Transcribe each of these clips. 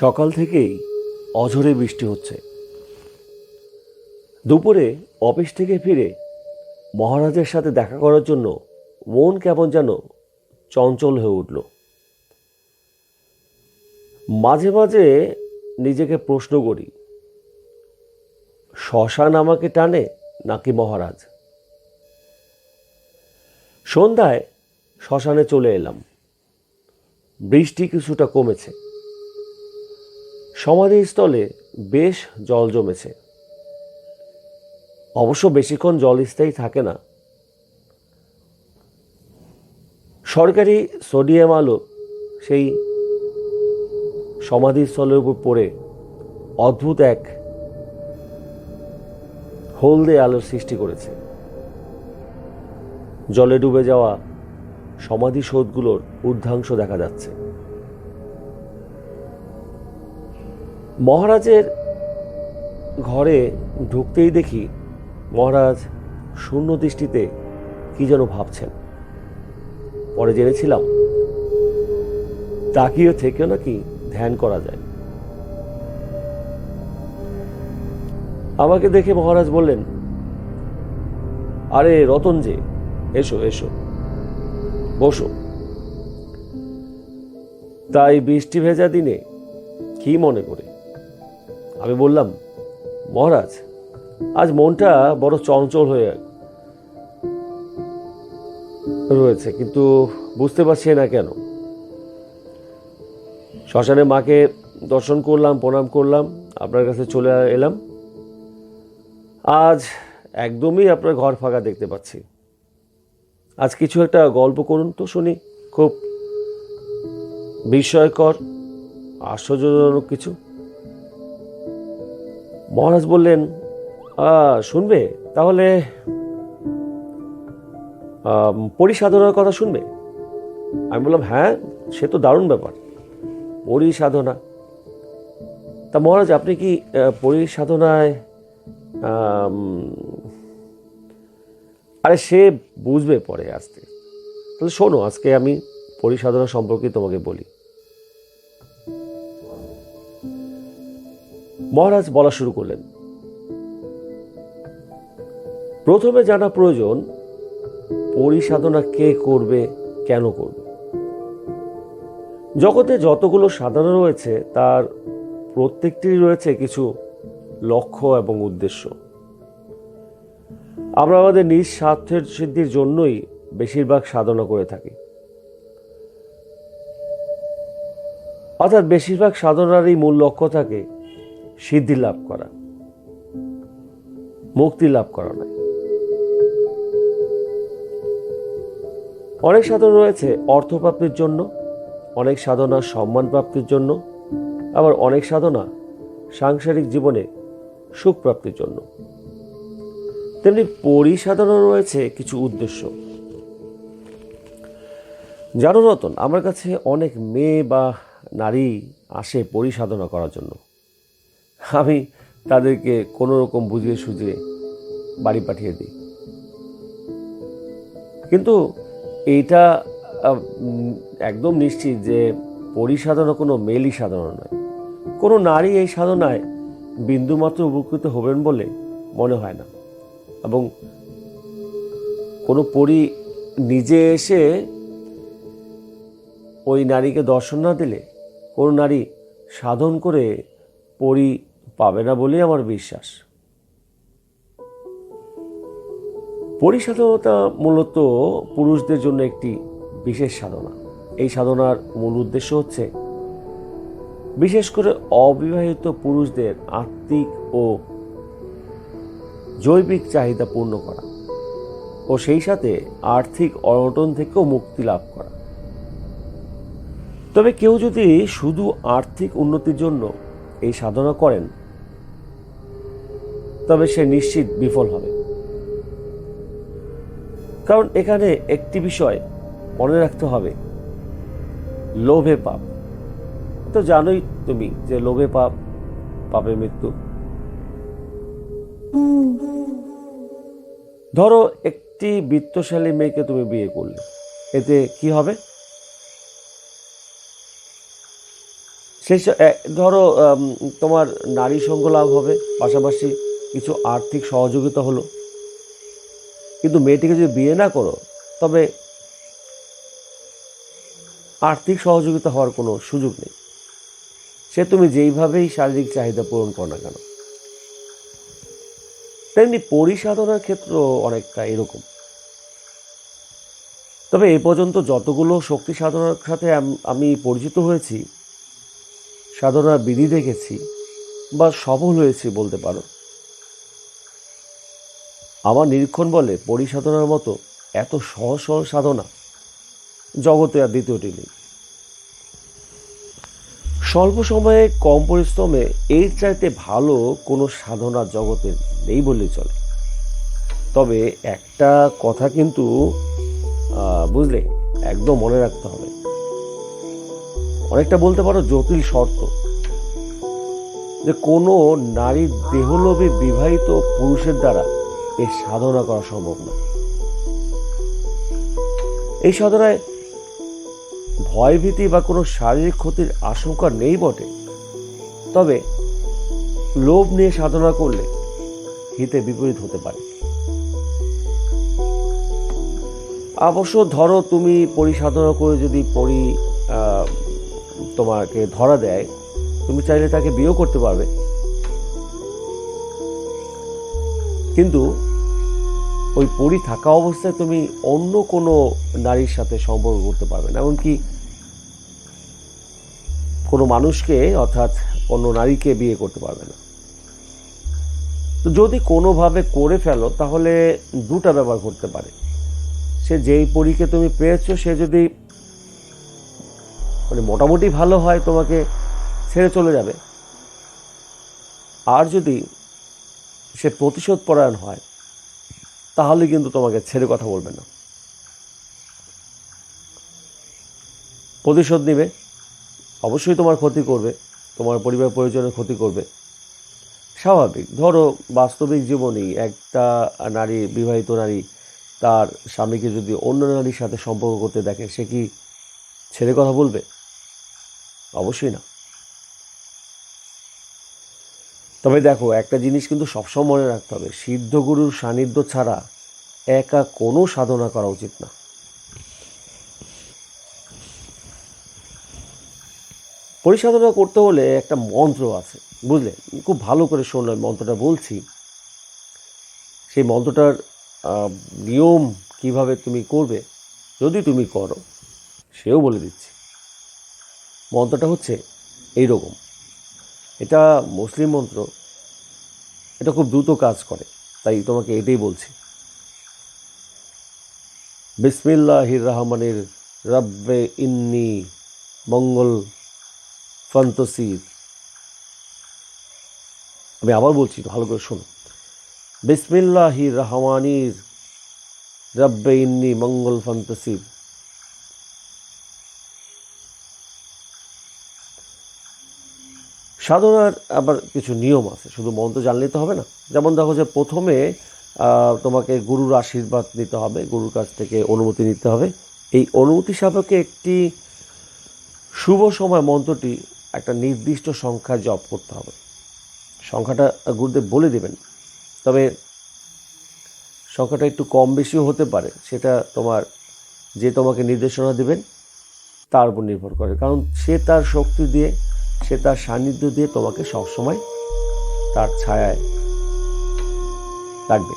সকাল থেকেই অঝরে বৃষ্টি হচ্ছে। দুপুরে অফিস থেকে ফিরে মহারাজের সাথে দেখা করার জন্য মন কেমন যেন চঞ্চল হয়ে উঠল। মাঝে মাঝে নিজেকে প্রশ্ন করি, শ্মশান আমাকে টানে নাকি মহারাজ? সন্ধ্যায় শ্মশানে চলে এলাম। বৃষ্টি কিছুটা কমেছে। সমাধিস্থলে বেশ জল জমেছে। অবশ্য বেশিক্ষণ জল স্থায়ী থাকে না। সরকারি সোডিয়াম আলো সেই সমাধিস্থলের উপর পড়ে অদ্ভুত এক হলদে আলোর সৃষ্টি করেছে। জলে ডুবে যাওয়া সমাধিসৌধগুলোর ঊর্ধ্বাংশ দেখা যাচ্ছে। মহারাজের ঘরে ঢুকতেই দেখি মহারাজ শূন্য দৃষ্টিতে কি যেন ভাবছেন। পরে জেনেছিলাম, তাকিয়ে থেকেও নাকি ধ্যান করা যায়। আমাকে দেখে মহারাজ বললেন, আরে রতন যে, এসো এসো, বসো। তাই বৃষ্টি ভেজা দিনে কি মনে করে? আমি বললাম, মহারাজ, আজ মনটা বড় চঞ্চল হয়ে রয়েছে, কিন্তু বুঝতে পারছি না কেন। শ্মশানে মাকে দর্শন করলাম, প্রণাম করলাম, আপনার কাছে চলে এলাম। আজ একদমই আপনার ঘর ফাঁকা দেখতে পাচ্ছি। আজ কিছু একটা গল্প করুন তো শুনি, খুব বিস্ময়কর, আশ্চর্যজনক কিছু। মহারাজ বললেন শুনবে? তাহলে পরিসাধনার কথা শুনবে? আমি বললাম হ্যাঁ সে তো দারুণ ব্যাপার, পরিসাধনা। তা মহারাজ, আপনি কি পরিসাধনায় আরে সে বুঝবে পরে আসতে। তাহলে শোনো, আজকে আমি পরিসাধনা সম্পর্কে তোমাকে বলি। মহারাজ বলা শুরু করলেন। প্রথমে জানা প্রয়োজন, পরিসাধনা কে করবে, কেন করবে? জগতে যতগুলো সাধনা রয়েছে, তার প্রত্যেকটির রয়েছে কিছু লক্ষ্য এবং উদ্দেশ্য। আমরা আমাদের নিজ স্বার্থের সিদ্ধির জন্যই বেশিরভাগ সাধনা করে থাকি। অর্থাৎ বেশিরভাগ সাধনারই মূল লক্ষ্য থাকে সিদ্ধি লাভ করা। মুক্তি লাভ করা নয়। অনেক সাধনা রয়েছে অর্থপ্রাপ্তির জন্য, অনেক সাধনা সম্মান প্রাপ্তির জন্য, আবার অনেক সাধনা সাংসারিক জীবনে সুখ প্রাপ্তির জন্য। তেমনি পরিসাধনা রয়েছে কিছু উদ্দেশ্য। জানো রতন, আমার কাছে অনেক মেয়ে বা নারী আসে পরিসাধনা করার জন্য। আমি তাদেরকে কোনো রকম বুঝিয়ে সুঝিয়ে বাড়ি পাঠিয়ে দিই। কিন্তু এইটা একদম নিশ্চিত যে পরিসাধনা কোনো মেলই সাধনা নয়। কোনো নারী এই সাধনায় বিন্দুমাত্র উপকৃত হবেন বলে মনে হয় না। এবং কোনো পরি নিজে এসে ওই নারীকে দর্শন না দিলে কোনো নারী সাধন করে পরি পাবে না বলেই আমার বিশ্বাস। পরিসাধনতা মূলত পুরুষদের জন্য একটি বিশেষ সাধনা। এই সাধনার মূল উদ্দেশ্য হচ্ছে বিশেষ করে অবিবাহিত পুরুষদের আত্মিক ও জৈবিক চাহিদা পূর্ণ করা ও সেই সাথে আর্থিক অনটন থেকেও মুক্তি লাভ করা। তবে কেউ যদি শুধু আর্থিক উন্নতির জন্য এই সাধনা করেন, তবে সে নিশ্চিত বিফল হবে। কারণ এখানে একটি বিষয় মনে রাখতে হবে, লোভে পাপ। তো জানোই তুমি যে লোভে পাপ, পাপে মৃত্যু। ধরো একটি বিত্তশালী মেয়েকে তুমি বিয়ে করলে, এতে কি হবে? সেই ধরো তোমার নারী সঙ্গ লাভ হবে, পাশাপাশি কিছু আর্থিক সহযোগিতা হলো। কিন্তু মেয়েটিকে যদি বিয়ে না করো, তবে আর্থিক সহযোগিতা হওয়ার কোনো সুযোগ নেই। সে তুমি যেইভাবেই শারীরিক চাহিদা পূরণ করো না কেন। তেমনি পরিসাধনার ক্ষেত্র অনেকটা এরকম। তবে এ পর্যন্ত যতগুলো শক্তি সাধনার সাথে আমি পরিচিত হয়েছি সাধনার বিধি দেখেছি বা সফল হয়েছি বলতে পারো। আমার নিরীক্ষণ বলে পরিসাধনার মতো এত সহজ সহজ সাধনা জগতে আর দ্বিতীয়টি নেই। স্বল্প সময়ে কম পরিশ্রমে এর চাইতে ভালো কোনো সাধনা জগতে নেই বললেই চলে। তবে একটা কথা কিন্তু বুঝলে, একদম মনে রাখতে হবে। অনেকটা বলতে পারো জটিল শর্ত যে কোনো নারী দেহলোভী বিবাহিত পুরুষের দ্বারা এই সাধনা করা সম্ভব না এই সাধনায় ভয়ভীতি বা কোনো শারীরিক ক্ষতির আশঙ্কা নেই বটে, তবে লোভ নিয়ে সাধনা করলে হিতে বিপরীত হতে পারে। অবশ্য ধরো তুমি পরিসাধনা করে যদি পরি তোমাকে ধরা দেয়, তুমি চাইলে তাকে বিয়েও করতে পারবে। কিন্তু ওই পরি থাকা অবস্থায় তুমি অন্য কোনো নারীর সাথে সম্পর্ক করতে পারবে না। এমনকি কোনো মানুষকে, অর্থাৎ অন্য নারীকে বিয়ে করতে পারবে না। তো যদি কোনোভাবে করে ফেলো, তাহলে দুটা ব্যবহার করতে পারে। সে যেই পরীকে তুমি পেয়েছ, সে যদি মানে মোটামুটি ভালো হয়, তোমাকে ছেড়ে চলে যাবে। আর যদি সে প্রতিশোধ পরায়ণ হয়, তাহলে কিন্তু তোমাকে ছেড়ে কথা বলবে না। প্রতিশোধ নেবে, অবশ্যই তোমার ক্ষতি করবে, তোমার পরিবার পরিজনের ক্ষতি করবে। স্বাভাবিক, ধরো বাস্তবিক জীবনেই একটা নারী, বিবাহিত নারী, তার স্বামীকে যদি অন্য নারীর সাথে সম্পর্ক করতে দেখে, সে কি ছেড়ে কথা বলবে? অবশ্যই না। তবে দেখো, একটা জিনিস কিন্তু সবসময় মনে রাখতে হবে, সিদ্ধ গুরুর সান্নিধ্য ছাড়া একা কোনো সাধনা করা উচিত না। পরিসাধনা করতে হলে একটা মন্ত্র আছে, বুঝলে? খুব ভালো করে শোনো মন্ত্রটা বলছি। সেই মন্ত্রটার নিয়ম কীভাবে তুমি করবে, যদি তুমি করো, সেও বলে দিচ্ছি। মন্ত্রটা হচ্ছে এই রকম এটা মুসলিম মন্ত্র, এটা খুব দ্রুত কাজ করে, তাই তোমাকে এটাই বলছি। বিসমিল্লাহির রহমানের রব্বে ইন্নি মঙ্গল ফন্তসির। আমি আবার বলছি ভালো করে শোনো। বিসমিল্লাহির রহমানির রব্বে ইন্নি মঙ্গল ফন্তসির। সাধনার আবার কিছু নিয়ম আছে, শুধু মন্ত্র জানলেই তো হবে না। যেমন দেখো যে প্রথমে তোমাকে গুরুর আশীর্বাদ নিতে হবে, গুরুর কাছ থেকে অনুমতি নিতে হবে। এই অনুমতি সাপেক্ষে একটি শুভ সময় মন্ত্রটি একটা নির্দিষ্ট সংখ্যা জপ করতে হবে। সংখ্যাটা গুরুদেব বলে দেবেন। তবে সংখ্যাটা একটু কম বেশিও হতে পারে, সেটা তোমার, যে তোমাকে নির্দেশনা দেবেন, তার উপর নির্ভর করে। কারণ সে তার শক্তি দিয়ে সে তার সান্নিধ্য দিয়ে তোমাকে সবসময় তার ছায়ায় রাখবে।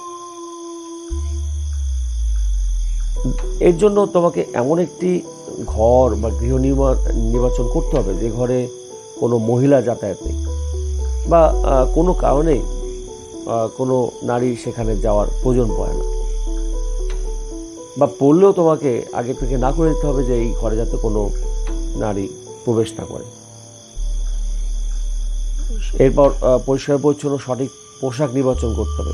এর জন্য তোমাকে এমন একটি ঘর বা গৃহ নির্বাচন করতে হবে যে ঘরে কোনো মহিলা যাতায়াত নেই বা কোনো কারণেই আহ, কোনো নারী সেখানে যাওয়ার প্রয়োজন পড়ে না। বা পড়লেও তোমাকে আগে থেকে না করে দিতে হবে যে এই ঘরে যাতে কোনো নারী প্রবেশ না করে। এরপর পরিষ্কার পরিচ্ছন্ন সঠিক পোশাক নির্বাচন করতে হবে।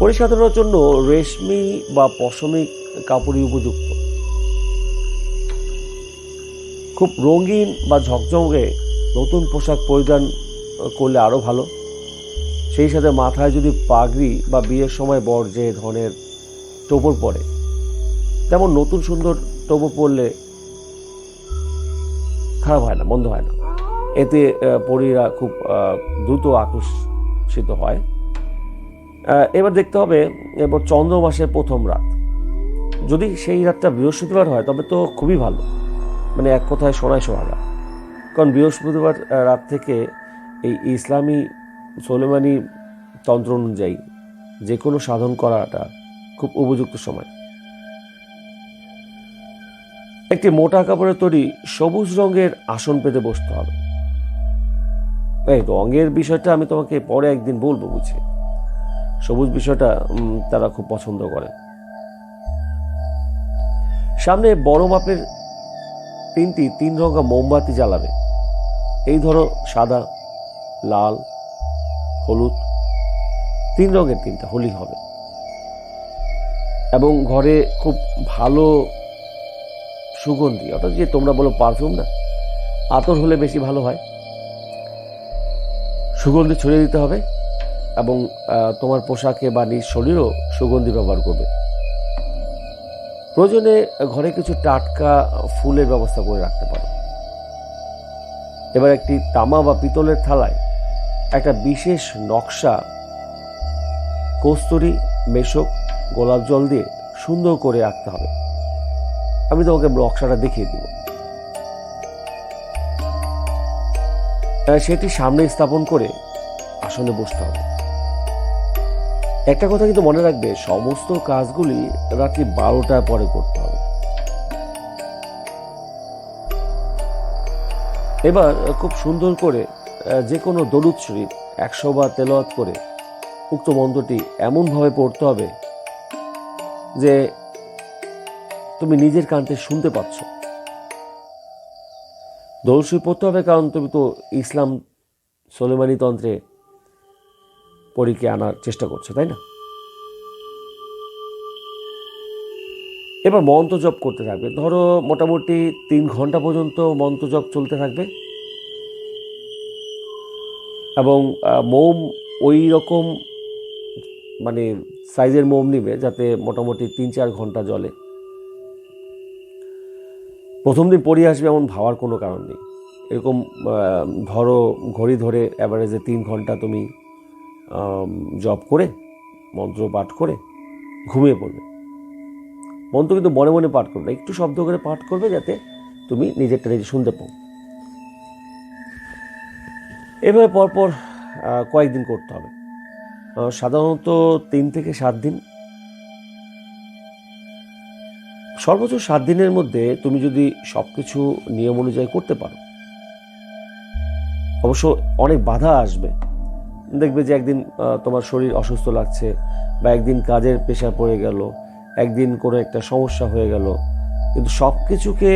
পরিসাধনার জন্য রেশমি বা পশমি কাপড়ই উপযুক্ত। খুব রঙিন বা ঝকঝকে নতুন পোশাক পরিধান করলে আরও ভালো। সেই সাথে মাথায় যদি পাগড়ি বা বিয়ের সময় বর যে ধরনের টোপর পরে, তেমন নতুন সুন্দর টোপর পরলে খারাপ হয় না মন্দ হয় না। এতে পরীরা খুব দ্রুত আকর্ষিত হয়। এবার দেখতে হবে এবার চন্দ্র মাসের প্রথম রাত। যদি সেই রাতটা বৃহস্পতিবার হয়, তবে তো খুবই ভালো। মানে এক কথায় সোনায় সোহাগা কারণ বৃহস্পতিবার রাত থেকে এই ইসলামী সোলেমানি তন্ত্র অনুযায়ী যে কোনো সাধন করাটা খুব উপযুক্ত সময়। একটি মোটা কাপড়ের তৈরি সবুজ রঙের আসন পেতে বসতে হবে। এই রঙের বিষয়টা আমি তোমাকে পরে একদিন বলব বুঝি। সবুজ বিষয়টা তারা খুব পছন্দ করে। সামনে বড় মাপের তিনটি, তিন রঙা মোমবাতি জ্বালাবে। এই ধরো সাদা, লাল, হলুদ, তিন রঙের তিনটা হোলি হবে। এবং ঘরে খুব ভালো সুগন্ধি, অর্থাৎ যে তোমরা বলো পারফিউম না, আতর হলে বেশি ভালো হয়। সুগন্ধি ছড়িয়ে দিতে হবে এবং তোমার পোশাকে বা নিজ শরীরও সুগন্ধি ব্যবহার করবে। প্রয়োজনে ঘরে কিছু টাটকা ফুলের ব্যবস্থা করে রাখতে পারো। এবার একটি তামা বা পিতলের থালায় একটা বিশেষ নকশা, কস্তুরি, মেশক, গোলাপ জল দিয়ে সুন্দর করে রাখতে হবে। আমি তোমাকে নকশাটা দেখিয়ে দিব। সেটি সামনে স্থাপন করে আসনে বসতে হবে। একটা কথা কিন্তু মনে রাখবে, সমস্ত কাজগুলি রাত্রি বারোটার পরে করতে হবে। এবার খুব সুন্দর করে যে কোনো দরুদ শরীফ, একশো বার তেলাওয়াত করে উক্ত মন্ত্রটি এমনভাবে পড়তে হবে যে তুমি নিজের কান্তে শুনতে পাচ্ছ। দরুদ পড়তে হবে কারণ তুমি তো ইসলাম সোলেমানি তন্ত্রে পরীকে আনার চেষ্টা করছ, তাই না? এবার মন্ত্র জপ করতে থাকবে। ধরো মোটামুটি তিন ঘণ্টা পর্যন্ত মন্ত্র জপ চলতে থাকবে। এবং মোম ওই রকম মানে সাইজের মোম নিবে যাতে মোটামুটি তিন চার ঘণ্টা জলে প্রথম দিন পড়িয়ে আসবে এমন ভাবার কোনো কারণ নেই। এরকম ধরো ঘড়ি ধরে অ্যাভারেজে তিন ঘণ্টা তুমি জব করে মন্ত্র পাঠ করে ঘুমিয়ে পড়বে। মন্ত্র কিন্তু মনে মনে পাঠ করবে না, একটু শব্দ করে পাঠ করবে যাতে তুমি নিজেরটা নিজে শুনতে পাও। এভাবে পরপর কয়েকদিন করতে হবে। সাধারণত তিন থেকে সাত দিন সর্বোচ্চ সাত দিনের মধ্যে তুমি যদি সব কিছু নিয়ম অনুযায়ী করতে পারো, অবশ্য অনেক বাধা আসবে। দেখবে যে একদিন তোমার শরীর অসুস্থ লাগছে বা একদিন কাজের পেশা পড়ে গেল, একদিন কোনো একটা সমস্যা হয়ে গেল, কিন্তু সব কিছুকে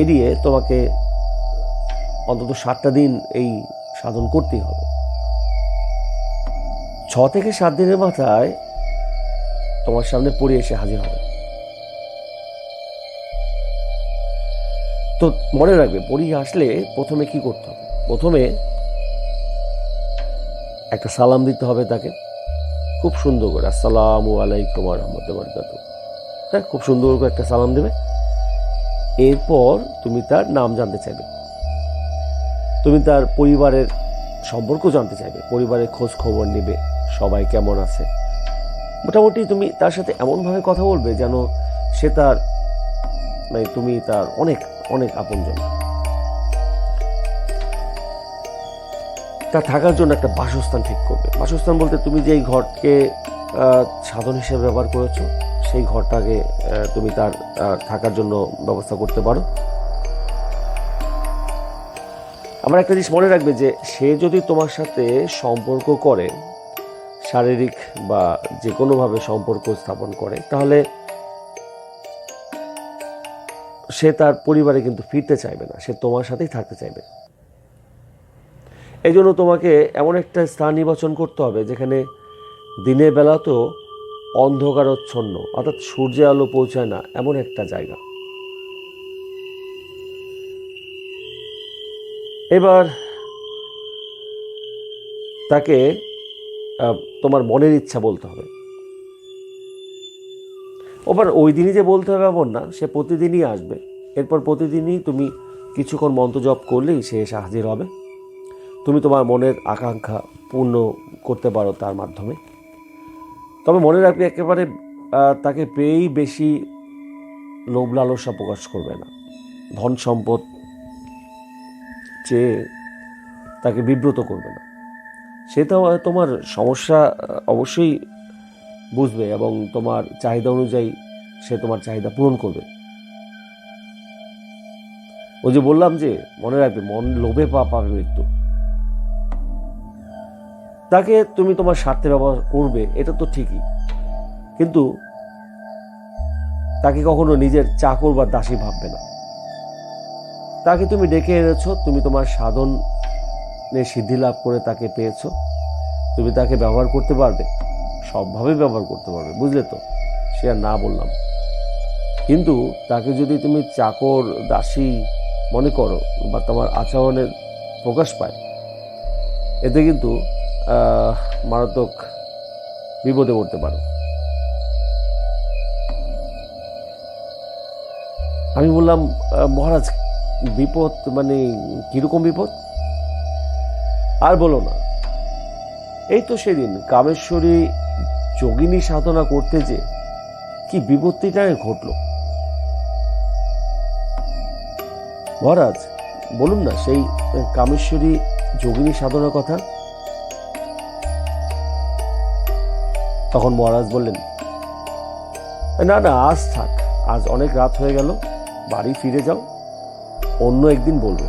এড়িয়ে তোমাকে অন্তত সাতটা দিন এই সাধন করতেই হবে। ছ থেকে সাত দিনের মাথায় তোমার সামনে পড়ে এসে হাজির হবে। তো মনে রাখবে পড়ি আসলে প্রথমে কি করতে হবে? প্রথমে একটা সালাম দিতে হবে তাকে। খুব সুন্দর করে, আসসালামু আলাইকুম রহমত হ্যাঁ খুব সুন্দর করে একটা সালাম দেবে। এরপর তুমি তার নাম জানতে চাইবে। তুমি তার পরিবারের সম্পর্ক জানতে চাইবে। পরিবারের খোঁজ খবর নেবে। সবাই কেমন আছে? মোটামুটি তুমি তার সাথে এমনভাবে কথা বলবে যেন সে তার মানে তুমি তার অনেক অনেক আপনজন। তার থাকার জন্য একটা বাসস্থান ঠিক করবে। বাসস্থান বলতে তুমি যেই ঘরকে সাধন হিসেবে ব্যবহার করেছ, সেই ঘরটাকে তুমি তার থাকার জন্য ব্যবস্থা করতে পারো। আমার একটা জিনিস মনে রাখবে যে সে যদি তোমার সাথে সম্পর্ক করে শারীরিক বা যে কোনোভাবে সম্পর্ক স্থাপন করে, তাহলে সে তার পরিবারে কিন্তু ফিরতে চাইবে না, সে তোমার সাথেই থাকতে চাইবে। এই জন্য তোমাকে এমন একটা স্থান নির্বাচন করতে হবে, যেখানে দিনের বেলাতেও অন্ধকারচ্ছন্ন, অর্থাৎ সূর্যের আলো পৌঁছায় না, এমন একটা জায়গা। এবার তাকে তোমার মনের ইচ্ছা বলতে হবে। ওবার ওই দিনই যে বলতে হবে এমন না, সে প্রতিদিনই আসবে। এরপর প্রতিদিনই তুমি কিছুক্ষণ মন্ত্র জপ করলেই সে এসে হাজির হবে। তুমি তোমার মনের আকাঙ্ক্ষা পূর্ণ করতে পারো তার মাধ্যমে। তবে মনে রাখবে একেবারে তাকে পেয়েই বেশি লোভ লালসা প্রকাশ করবে না। ধন সম্পদ চেয়ে তাকে বিব্রত করবে না। সে তো তোমার সমস্যা অবশ্যই বুঝবে এবং তোমার চাহিদা অনুযায়ী সে তোমার চাহিদা পূরণ করবে। ওই যে বললাম যে, মনে রাখবে, মন লোভে পা, পাবে মৃত্যু। তাকে তুমি তোমার স্বার্থে ব্যবহার করবে, এটা তো ঠিকই। কিন্তু তাকে কখনো নিজের চাকর বা দাসী ভাববে না। তাকে তুমি ডেকে এনেছো, তুমি তোমার সাধনে সিদ্ধি লাভ করে তাকে পেয়েছ। তুমি তাকে ব্যবহার করতে পারবে, সবভাবে ব্যবহার করতে পারবে, বুঝলে তো? সে আর না বললাম। কিন্তু তাকে যদি তুমি চাকর, দাসী মনে করো বা তোমার আচরণের প্রকাশ পায়, এতে কিন্তু মারাত্মক বিপদে পড়তে পারো। আমি বললাম মহারাজ, বিপদ মানে কীরকম বিপদ? আর বলো না। এই তো সেদিন কামেশ্বরী যোগিনী সাধনা করতে যে কি বিপত্তিটা ঘটলো। মহারাজ, বলুন না সেই কামেশ্বরী যোগিনী সাধনার কথা। তখন মহারাজ বললেন, না না, আজ থাক, আজ অনেক রাত হয়ে গেল, বাড়ি ফিরে যাও, অন্য একদিন বলব।